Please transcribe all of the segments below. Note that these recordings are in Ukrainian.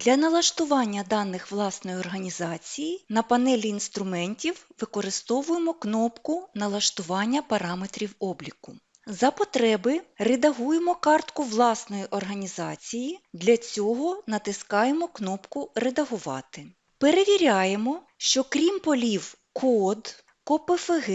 Для налаштування даних власної організації на панелі інструментів використовуємо кнопку Налаштування параметрів обліку. За потреби редагуємо картку власної організації. Для цього натискаємо кнопку Редагувати. Перевіряємо, що крім полів код, КОПФГ,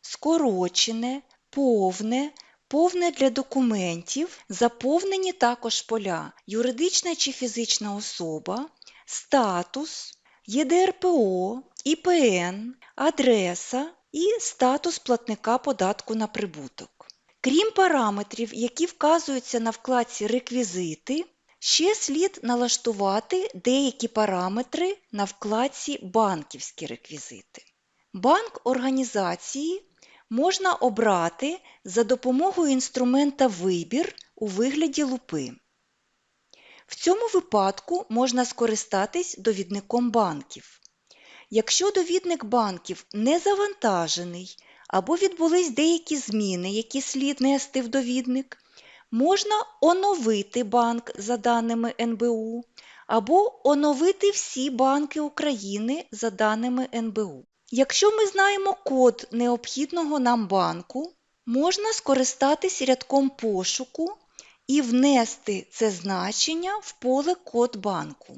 скорочене, повне, повне для документів, заповнені також поля юридична чи фізична особа, статус, ЄДРПО, ІПН, адреса і статус платника податку на прибуток. Крім параметрів, які вказуються на вкладці Реквізити, ще слід налаштувати деякі параметри на вкладці Банківські реквізити. Банк організації можна обрати за допомогою інструмента Вибір у вигляді лупи. В цьому випадку можна скористатись довідником банків. Якщо довідник банків не завантажений або відбулись деякі зміни, які слід нести в довідник, можна оновити банк за даними НБУ або оновити всі банки України за даними НБУ. Якщо ми знаємо код необхідного нам банку, можна скористатись рядком пошуку і внести це значення в поле Код банку.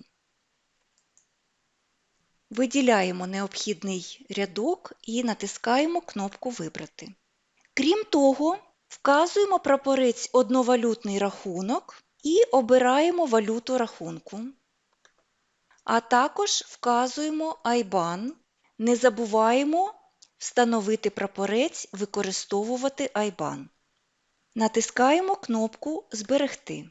Виділяємо необхідний рядок і натискаємо кнопку Вибрати. Крім того, вказуємо прапорець одновалютний рахунок і обираємо валюту рахунку. А також вказуємо IBAN. Не забуваємо встановити прапорець Використовувати IBAN. Натискаємо кнопку Зберегти.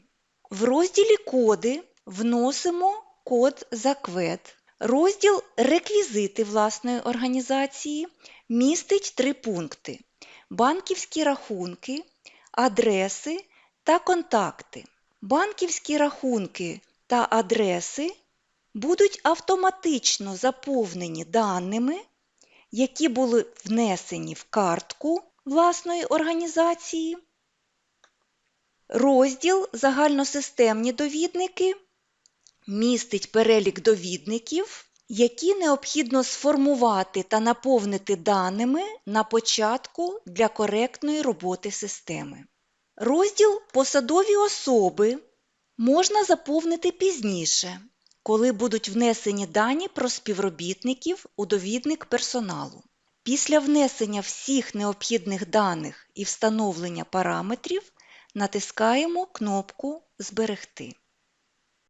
В розділі Коди вносимо код за КВЕД. Розділ Реквізити власної організації містить три пункти: банківські рахунки, адреси та контакти. Банківські рахунки та адреси будуть автоматично заповнені даними, які були внесені в картку власної організації. Розділ Загальносистемні довідники містить перелік довідників, які необхідно сформувати та наповнити даними на початку для коректної роботи системи. Розділ Посадові особи можна заповнити пізніше, коли будуть внесені дані про співробітників у довідник персоналу. Після внесення всіх необхідних даних і встановлення параметрів натискаємо кнопку Зберегти.